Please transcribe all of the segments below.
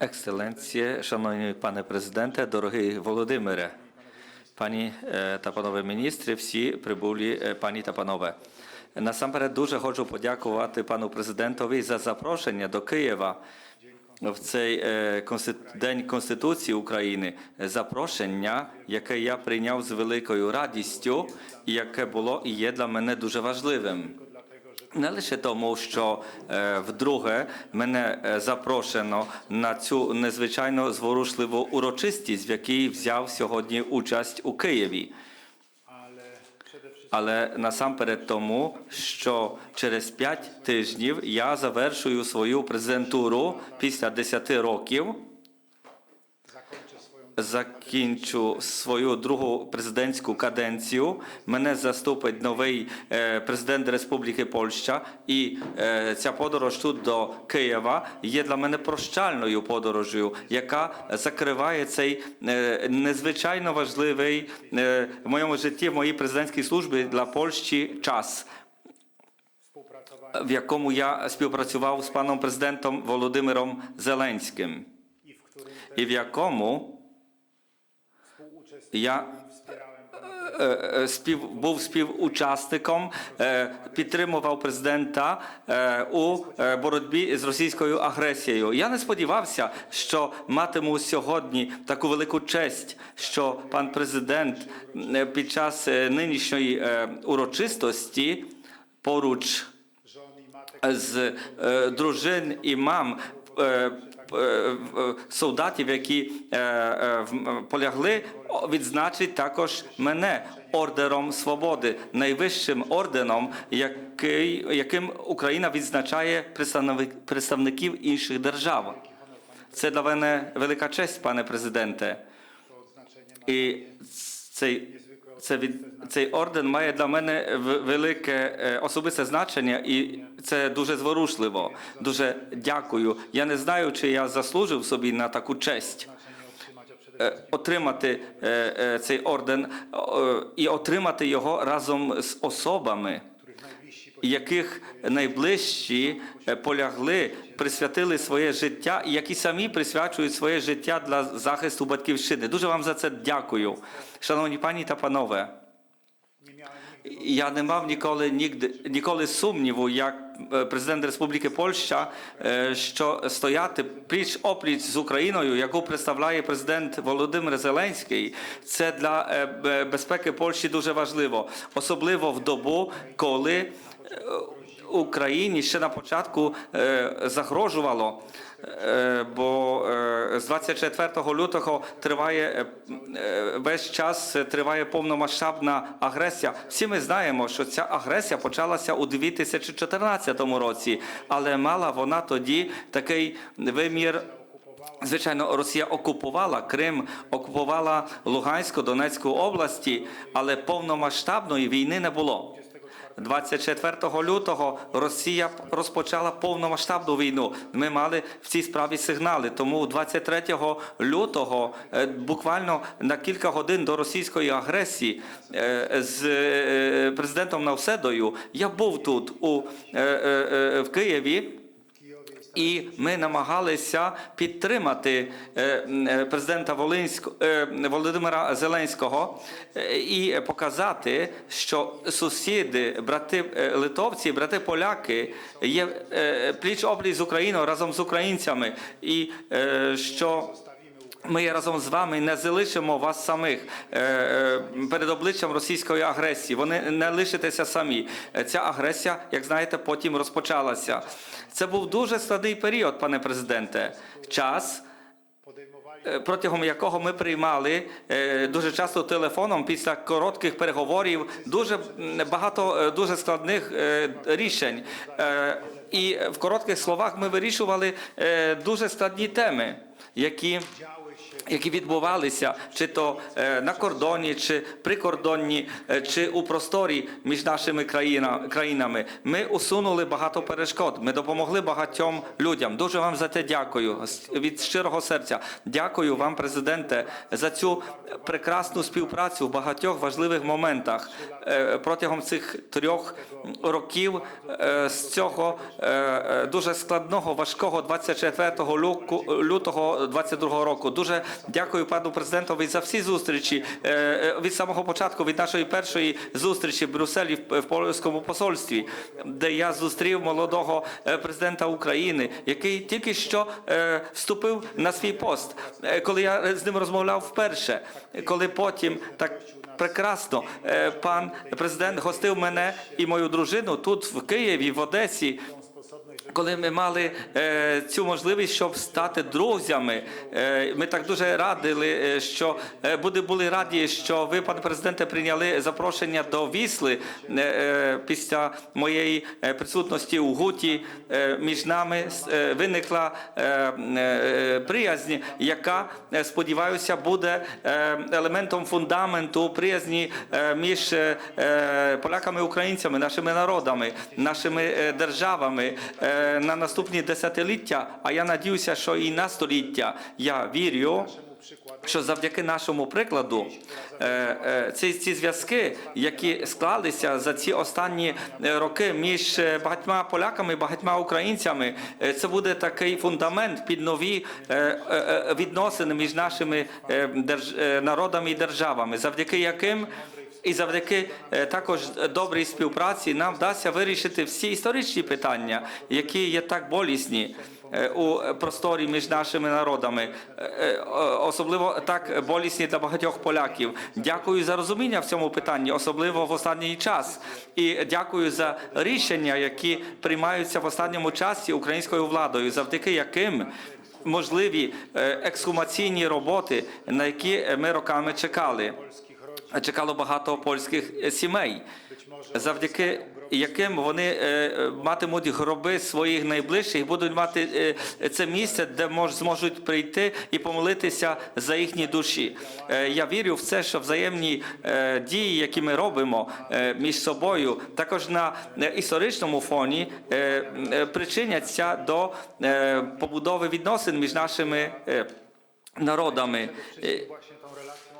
Екселенціє, шановний пане президенте, дорогий Володимире, пані та панове міністри, всі прибулі пані та панове. Насамперед дуже хочу подякувати пану президентові за запрошення до Києва в цей е, день Конституції України. Запрошення, яке я прийняв з великою радістю, і яке було і є для мене дуже важливим. Не лише тому, що е, вдруге мене е, запрошено на цю незвичайно зворушливу урочистість, в якій взяв сьогодні участь у Києві. Але насамперед тому, що через п'ять тижнів я завершую свою президентуру після 10 років. Закінчу свою другу президентську каденцію. Мене заступить новий е, президент Республіки Польща, і е, ця подорож тут до Києва є для мене прощальною подорожю, яка закриває цей е, незвичайно важливий в моєму житті, в моїй президентській службі для Польщі час. В якому я співпрацював з паном президентом Володимиром Зеленським, і в якому я е, е, спів, був співучасником, е, підтримував президента у боротьбі з російською агресією. Я не сподівався, що матиму сьогодні таку велику честь, що пан президент під час нинішньої урочистості поруч з дружин і мам солдатів, які е, е, полягли, відзначить також мене ордером свободи, найвищим орденом, який, яким Україна відзначає представників інших держав. Це для мене велика честь, пане президенте. І цей, це від, цей орден має для мене велике е, особисте значення, і це дуже зворушливо. Дуже дякую. Я не знаю, чи я заслужив собі на таку честь. е, Отримати е, цей орден і отримати його разом з особами, яких найближчі е, полягли, присвятили своє життя, і які самі присвячують своє життя для захисту батьківщини. Дуже вам за це дякую, шановні пані та панове. Я не мав ніколи нігде ніколи сумніву, як е, президент Республіки Польща, е, що стояти пліч опліч з Україною, яку представляє президент Володимир Зеленський, це для безпеки Польщі дуже важливо, особливо в добу, коли Україні ще на початку е, загрожувало, е, бо е, з 24 лютого триває весь час триває повномасштабна агресія. Всі ми знаємо, що ця агресія почалася у 2014 році, але мала вона тоді такий вимір. Звичайно, Росія окупувала Крим, окупувала Луганську, Донецьку області, але повномасштабної війни не було. 24 лютого Росія розпочала повномасштабну війну. Ми мали в цій справі сигнали. Тому 23 лютого, е, буквально на кілька годин до російської агресії, е, з е, президентом Навседою, я був тут у в Києві. І ми намагалися підтримати е, е, президента Волинського е, Володимира Зеленського і показати, що сусіди, брати литовці, брати поляки є пліч опліч з Україною разом з українцями, і що ми разом з вами не залишимо вас самих е, е, перед обличчям російської агресії. Вони не лишитеся самі. Е, Ця агресія, як знаєте, потім розпочалася. Це був дуже складний період, пане президенте. Час. Протягом якого ми приймали дуже часто телефоном після коротких переговорів дуже багато дуже складних рішень. І в коротких словах ми вирішували дуже складні теми, які які відбувалися чи то е, на кордоні, чи прикордонні, е, чи у просторі між нашими країна, країнами. Ми усунули багато перешкод. Ми допомогли багатьом людям. Дуже вам за те дякую від щирого серця. Дякую вам, президенте, за цю прекрасну співпрацю в багатьох важливих моментах Е, протягом цих трьох років з цього дуже складного, важкого 24 люку- лютого 22 року. Дуже дякую пану президентові за всі зустрічі е, е, від самого початку, від нашої першої зустрічі в Брюсселі в польському посольстві, де я зустрів молодого е, президента України, який тільки що вступив на свій пост. Коли я з ним розмовляв вперше, коли потім так прекрасно пан президент гостив мене і мою дружину тут в Києві, в Одесі. Коли ми мали е, цю можливість, щоб стати друзями, е, ми так дуже радили, е, що е, буде були раді, що ви, пане президенте, прийняли запрошення до Вісли е, е, після моєї е, присутності у Гуті. Е, між нами е, виникла е, е, приязнь, яка е, сподіваюся буде елементом фундаменту приязні між поляками, українцями, нашими народами, нашими державами на наступні десятиліття. А я надіюся, що і на століття. Я вірю. Що завдяки нашому прикладу е, е, ці, ці зв'язки, які склалися за ці останні е, роки між багатьма поляками, багатьма українцями, це буде такий фундамент під нові відносини між нашими народами і державами, завдяки яким і завдяки е, також добрій співпраці нам вдасться вирішити всі історичні питання, які є так болісні е, у просторі між нашими народами, Е, е, особливо так болісні для багатьох поляків. Дякую за розуміння в цьому питанні, особливо в останній час. І дякую за рішення, які приймаються в останньому часі українською владою, завдяки яким можливі е, ексхумаційні роботи, на які ми роками чекали чекало багато польських е, сімей, завдяки яким вони е, матимуть гроби своїх найближчих, будуть мати е, це місце, де мож, зможуть прийти і помолитися за їхні душі. Е, Я вірю в це, що взаємні е, дії, які ми робимо е, між собою, також на е, історичному фоні е, е, причиняться до е, побудови відносин між нашими е, народами.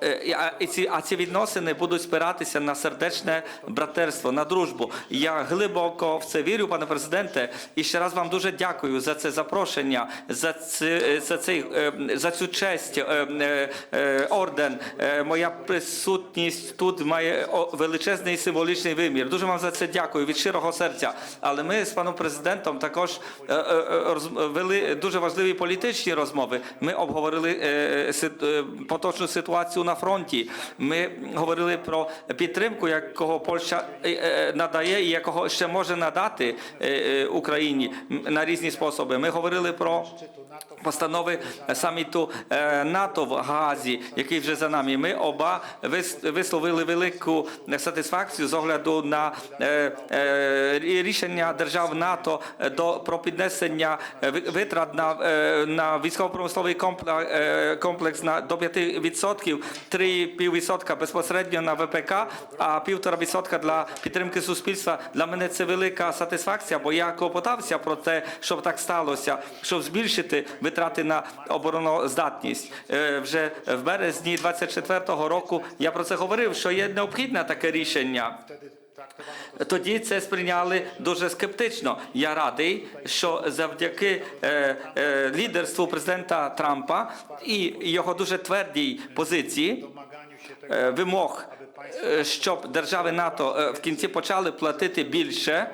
Е, і ці, а ці відносини будуть спиратися на сердечне братерство, на дружбу. Я глибоко в це вірю, пане президенте. І ще раз вам дуже дякую за це запрошення, за це за цей е, за цю честь, е, орден. Моя присутність тут має величезний символічний вимір. Дуже вам за це дякую від щирого серця. Але ми з паном президентом також вели дуже важливі політичні розмови. Ми обговорили поточну ситуацію на фронті. Ми говорили про підтримку, якого Польща е, е, надає і якого ще може надати е, Україні на різні способи. Ми говорили про постанови саміту НАТО в Гаазі, який вже за нами. Ми оба вис- висловили велику сатисфакцію з огляду на рі- рішення держав НАТО до про піднесення витрат на, на військово-промисловий комплекс на до 5%, 3,5% безпосередньо на ВПК, а 1,5% для підтримки суспільства. Для мене це велика сатисфакція, бо я клопотався про те, щоб так сталося, щоб збільшити витрати на обороноздатність. Е, Вже в березні 24-го року я про це говорив, що є необхідне таке рішення. Тоді це сприйняли дуже скептично. Я радий, що завдяки е, е, лідерству президента Трампа і його дуже твердій позиції е, вимог, е, щоб держави НАТО е, в кінці почали платити більше.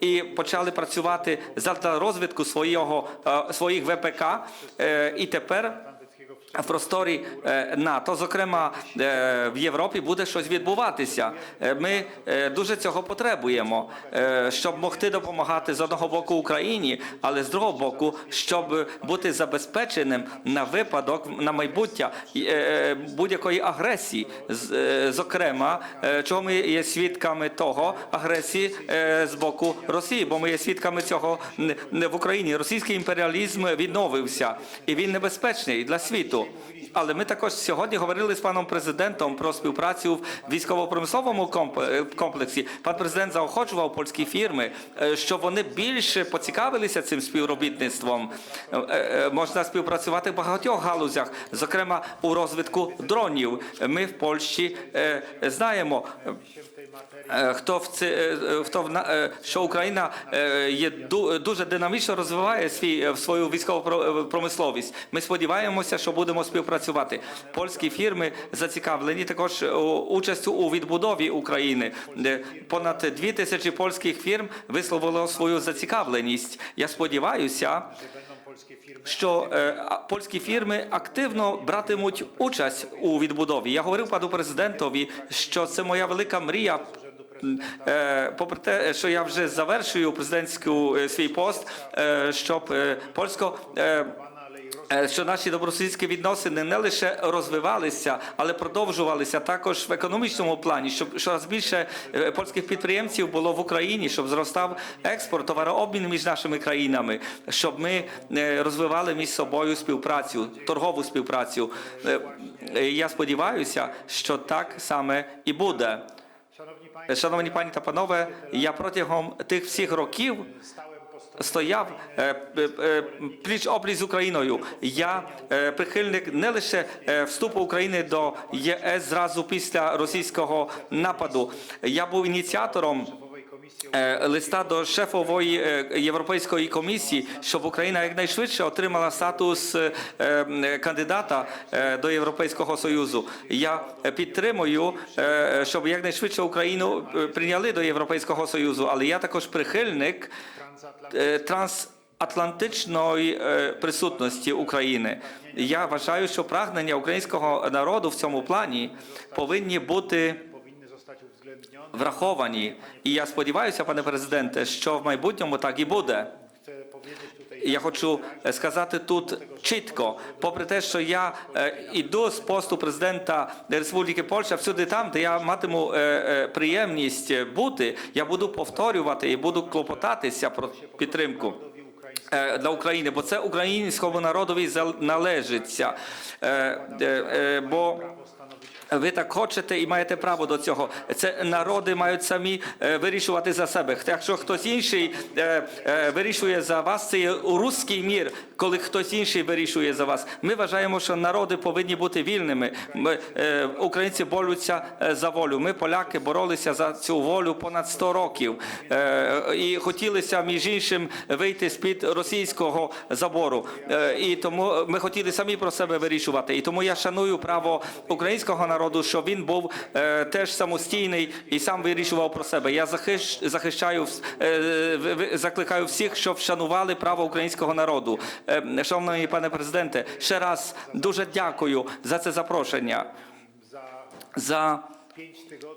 І почали працювати задля розвитку свого, е, своїх ВПК. Е, І тепер в просторі е, НАТО, зокрема е, в Європі, буде щось відбуватися. Е, Ми дуже цього потребуємо, щоб могти допомагати з одного боку Україні, але з другого боку, щоб бути забезпеченим на випадок на майбуття будь-якої агресії. Зокрема, чого ми є свідками того агресії з боку Росії, бо ми є свідками цього не в Україні. Російський імперіалізм відновився, і він небезпечний для світу. Світу. Але ми також сьогодні говорили з паном президентом про співпрацю в військово-промисловому е, комплексі. Пан президент заохочував польські фірми, е, щоб вони більше поцікавилися цим співробітництвом. Е, Можна співпрацювати в багатьох галузях, зокрема у розвитку дронів. Ми в Польщі знаємо. Е, Хто в це е, хто в на- е, що Україна є ду- дуже динамічно розвиває свій свою військову про- промисловість. Ми сподіваємося, що будемо співпрацювати. Польські фірми зацікавлені також участю у відбудові України. Понад дві тисячі польських фірм висловило свою зацікавленість. Я сподіваюся, що польські фірми активно братимуть участь у відбудові. Я говорив пану президентові, що це моя велика мрія. Попри те, що я вже завершую президентську свій пост, щоб польсько. Е, Що наші добросусідські відносини не лише розвивалися, але продовжувалися також в економічному плані, щоб щораз більше е, польських підприємців було в Україні, щоб зростав експорт, товарообмін між нашими країнами, щоб ми е, розвивали між собою співпрацю, торгову співпрацю. Я сподіваюся, що так саме і буде. Шановні пані та панове, я протягом тих всіх років стояв е, е, е, пліч опліч з Україною. Я прихильник не лише вступу України до ЄС зразу після російського нападу. Я був ініціатором. Листа до шефової Європейської комісії, щоб Україна якнайшвидше отримала статус кандидата до Європейського союзу. Я підтримую, щоб якнайшвидше Україну прийняли до Європейського союзу. Але я також прихильник трансатлантичної е, присутності України. Я вважаю, що прагнення українського народу в цьому плані повинні бути враховані. І я сподіваюся, пане президенте, що в майбутньому так і буде. Я хочу е, сказати тут чітко, попри те, що я е, іду з посту президента Республіки Польща всюди там, де я матиму е, е, приємність бути, я буду повторювати і буду клопотатися про підтримку. е, Для України, бо це українському народові належиться. Е, е, е, Бо ви так хочете і маєте право до цього. Це народи мають самі е, вирішувати за себе. Якщо хтось інший е, е, вирішує за вас, це є руський мір, коли хтось інший вирішує за вас. Ми вважаємо, що народи повинні бути вільними. Ми, українці борються за волю. Ми, поляки, боролися за цю волю понад 100 років і хотілися між іншим вийти з під російського забору. І тому ми хотіли самі про себе вирішувати. І тому я шаную право українського народу, щоб він був е, теж самостійний і сам вирішував про себе. Я захищ, захищаю е, закликаю всіх, щоб вшанували право українського народу. Е, Шановний пане президенте, ще раз дуже дякую за це запрошення. За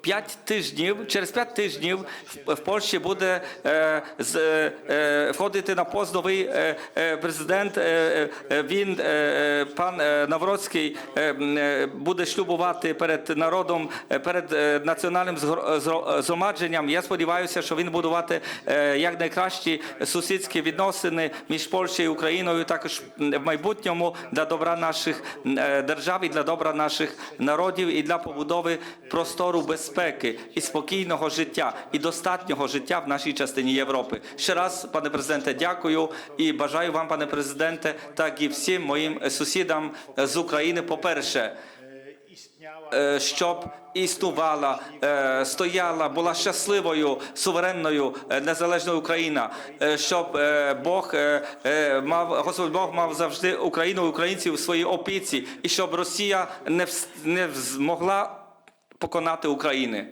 П'ять тижнів, через п'ять тижнів в, Польщі буде е, з, е, е, входити на пост новий е, е, президент. Е, е, він, е, пан Навроцький, е, буде шлюбувати перед народом, перед національним згро- згромадженням. Я сподіваюся, що він будувати е, якнайкращі сусідські відносини між Польщею і Україною, також в майбутньому для добра наших держав і для добра наших народів і для побудови простору безпеки і спокійного життя і достатнього життя в нашій частині Європи. Ще раз, пане президенте, дякую і бажаю вам, пане президенте, так і всім моїм сусідам з України. По перше, е, щоб існувала, е, стояла, була щасливою, суверенною, е, незалежною Україна, щоб Бог мав Господь Бог мав завжди Україну, українців у своїй опіці, і щоб Росія не не змогла поконати України.